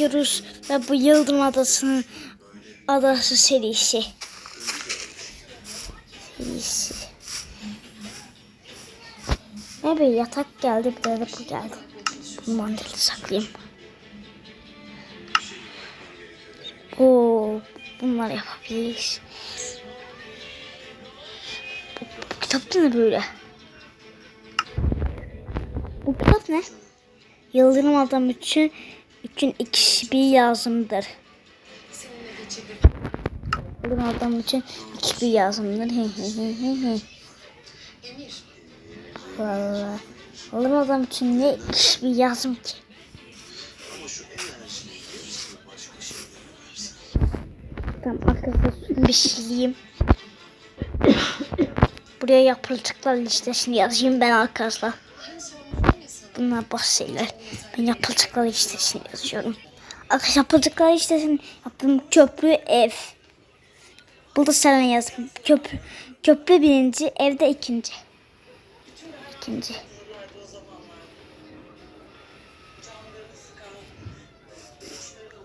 başlıyoruz ve bu Yıldırım Adası'nın adası serisi. Serisi. Ne bir yatak geldi bir de bu geldi. Bu mandili saklayayım. Oo, bunları yapabiliriz. Bu, bu kitap ne böyle? Bu kitap ne? Yıldırım adam için için ikisi bir yazımdır. Yıldırım adam için ikisi bir yazımdır. Vallahi. Yıldırım adam için ne ikisi bir yazım ki? Arkadaşlar şunu bir sileyim. Buraya yapılacaklar listesini yazayım ben arkadaşlar. Bunlar basit şeyler. Ben yapılacaklar listesini yazıyorum. Arkadaşlar yapılacaklar listesini yaptım. Köprü ev. Burada sana yazdım. Köprü, köprü birinci, evde ikinci. İkinci.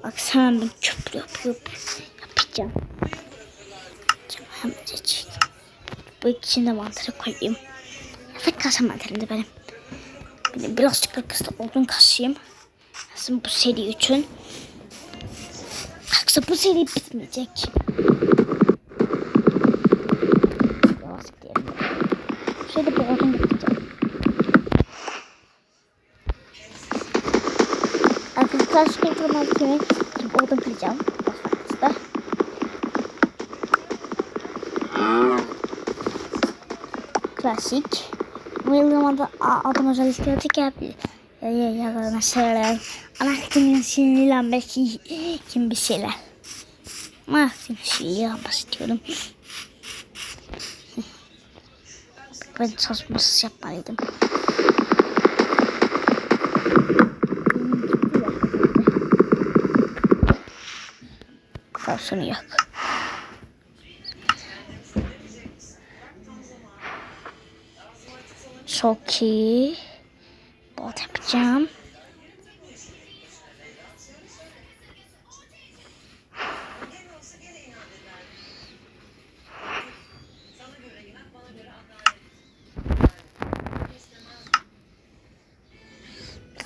Bak sen ben köprü yapıyorum. Yapacağım. Yapacağım. Hem de çek. Bu de mantarı koyayım. Yatak kasa mantarında benim. Bir de birazcık arkasında odun kasayım. Aslında bu seri için. Yoksa bu seri bitmeyecek. Yavaş gidelim. Şöyle bir odun yapacağım. Arkadaşlar şu kırmızı kimi şimdi odun kıracağım. Başlangıçta. Klasik. Bu yıllamada adam özel istiyordu ki abi. Ya ya ya mesela anahtarın sinirlenmesi kim bir şeyler. Ama sinirlenmek istiyorum. Ben çalışmasız yapmalıydım. Kalsını yok. Çok iyi. Bot yapacağım.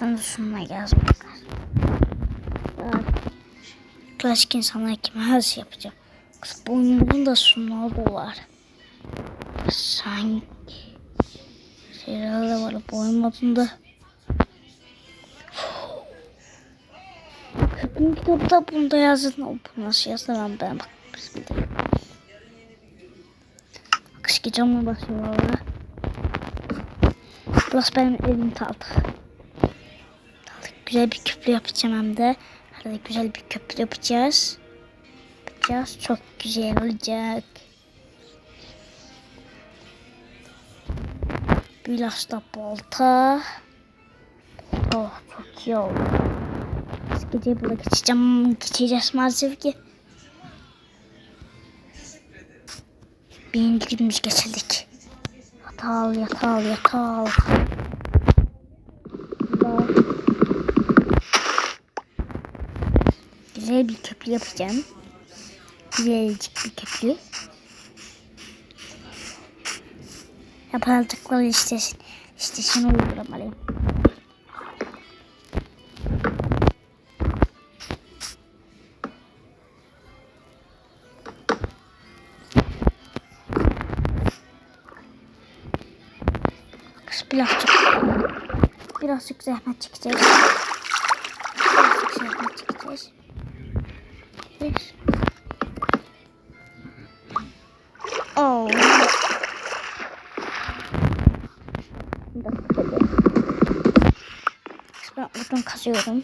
De şununla yazmak. Klasik insanlar gibi her şey yapacağım. Kız boynumuzun da şunlar da var. Sanki şeyler de var boyun modunda. Köpün kitabı da bunda yazın. Bu nasıl yazdı ben bak. Bismillah. Akış gecemle başlıyor valla. Burası benim evim kaldı. Güzel bir köprü yapacağım hem de. Arada güzel bir köprü yapacağız. Yapacağız. Çok güzel olacak. Biraz da balta. Oh çok iyi oldu. Biz gece burada geçeceğim. Geçeceğiz maalesef ki. Birinci günümüz geçirdik. Yatal yatal yatal. Bak. Güzel bir köprü yapacağım. Güzelcik bir köprü. Yapılacakları listesi, listesini uygulamalıyım. Birazcık, birazcık zahmet çekeceğiz. Birazcık zahmet çekeceğiz. Bir. Kazıyorum.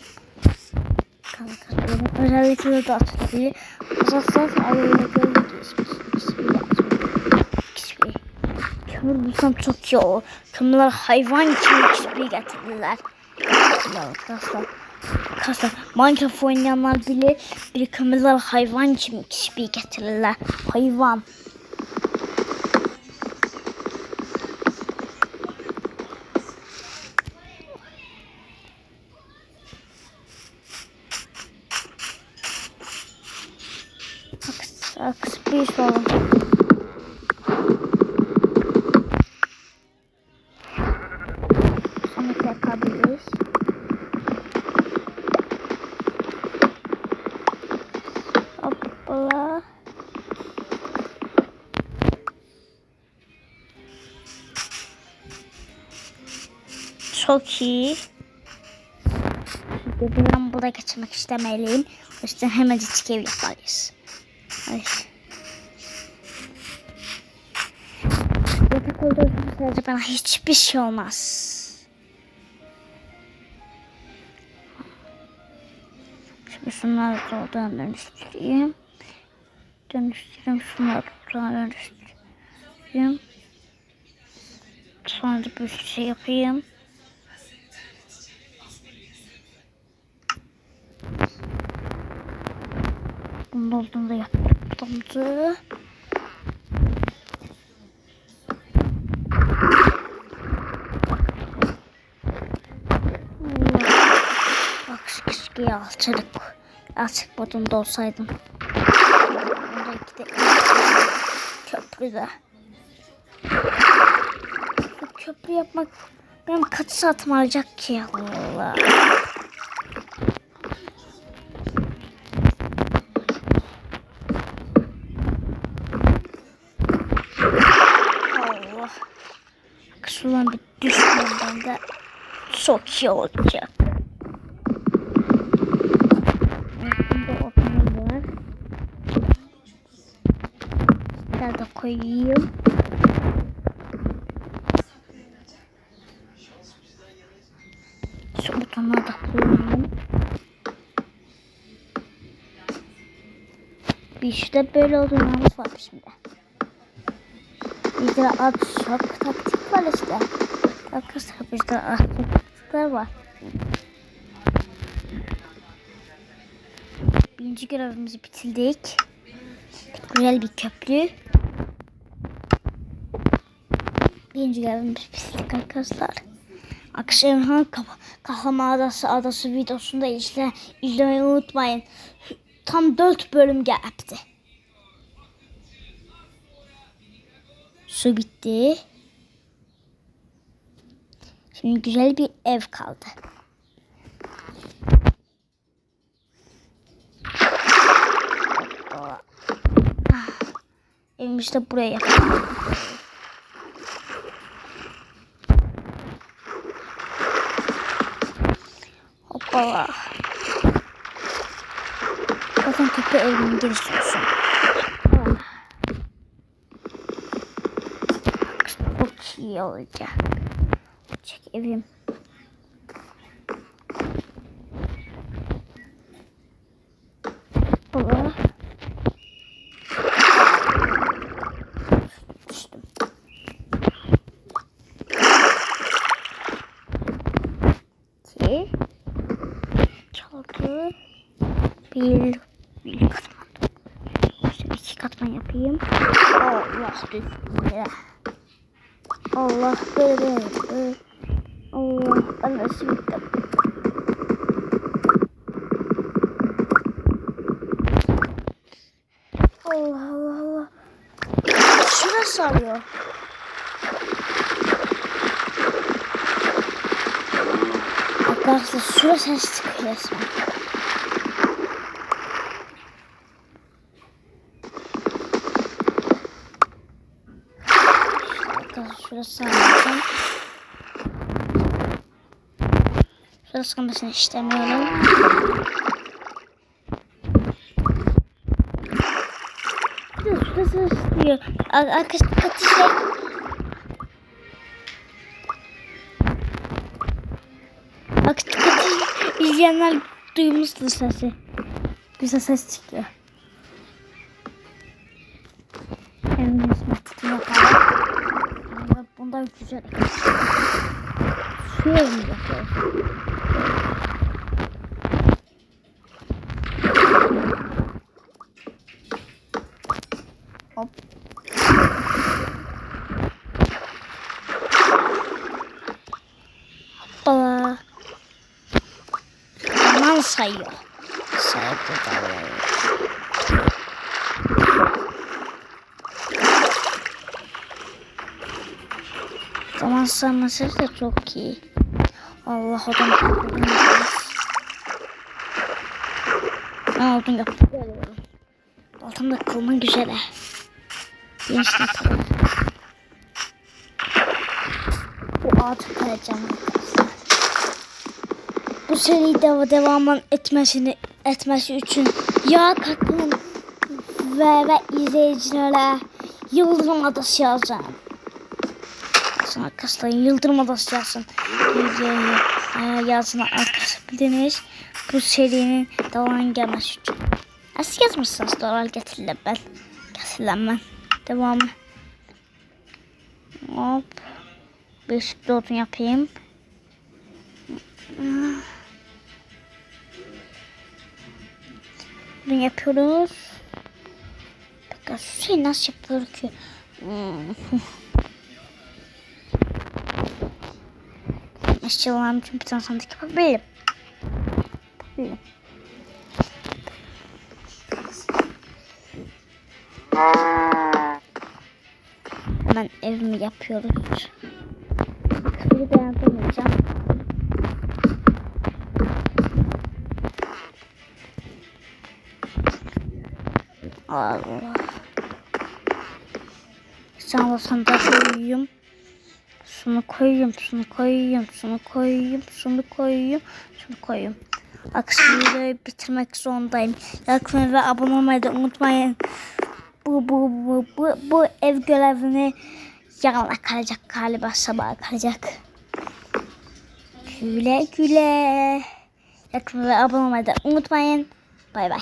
Kaz kazıyorum. Özellikle de atabilir. Kazarsan. Hiçbir yazmıyor. Hiçbir. Kömür bulsam çok iyi olur. Kömürler hayvan hiçbir getirirler. Getirdiler arkadaşlar. Arkadaşlar Minecraft oynayanlar bile bir kömürler hayvan gibi hiçbir getirirler. Hayvan. Sorun. Sonraki yapabiliriz. Hoppala. Çok iyi. Şimdi ben burada geçmek istemeliyim. O yüzden hemen ev yaparız. Hayır. Olduğu sürece bana hiçbir şey olmaz. Şimdi şunları oradan dönüştüreyim. Dönüştüreyim şunları oradan dönüştüreyim. Sonra da bir şey yapayım. Bunun da yaptımdı. Bak keşke alçalık. Alçak modunda olsaydım. İki de köprüde. Bu köprü yapmak benim kaç saatimi alacak ki Allah. Allah. Şuradan bir düşmeden de çok iyi olacak. Koyayım. Şu butonları da koyayım. Bir işte böyle olduğumuz var şimdi. Bizde az çok taktik var işte. Arkadaşlar bizde çok taktikler var. Birinci görevimizi bitirdik. Güzel bir köprü. Birinci görevimizi bitirdik arkadaşlar. Akşamhan Kahraman Adası Adası videosunu da izle, izlemeyi unutmayın. Tam 4 bölüm geldi. Su bitti. Şimdi güzel bir ev kaldı. Ah, Evimizi de buraya yapalım. Hoppala. Bakın köpeği evimin geliştiriyorsun. Çok iyi olacak. Çek evim. Baba. Düştüm. İki. Çaldı. Bir. Bir katman. Şöyle iki katman yapayım. Allah böyle. Allah nasıl bittim. Allah Allah Allah. Şurası arıyor. Arkadaşlar şurası çıkıyor resmen. Arkadaşlar şurası arayacağım. Şurası kalmasını istemiyorum. Şurası istiyor. Arkadaşlar katışlar. Bak katış izleyenler duymuştur sesi. Güzel ses çıkıyor. Bunda, bunda güzel. Şöyle mi yapıyoruz? Hop. Hoppala. Zaman sayıyor. Saydı da Zaman sarması da çok iyi. Allah adam Ben odun yapıp geliyorum. Altımda kılman güzel tabii. Bu ağacı kıracağım. Bu seride devamın etmesini etmesi için ya katılın ve, ve izleyicilere Yıldırım Adası yazacağım. Yazın arkadaşlar Yıldırım Adası yazsın. Yazın arkadaşlar bildiniz. Bu serinin devamının gelmesi için. Nasıl yazmışsınız doğal getirilen ben. Getirilen ben. Devamı. Hop. Bir sütlü odun yapayım. Bunu yapıyoruz. Şu şey nasıl yapılır ki? Eşyalarım için bir tane sandık yapabilirim. Yapabilirim. Hemen evimi yapıyoruz. Kapıyı dayanamayacağım. Allah. Sana sandık koyayım. Şunu koyayım, şunu koyayım, şunu koyayım, şunu koyayım, şunu koyayım. Akşam videoyu bitirmek zorundayım. Like ve abone olmayı da unutmayın. Bu, bu, bu, bu, bu ev görevini yarına kalacak galiba sabah kalacak. Güle güle. Like ve abone olmayı da unutmayın. Bay bay.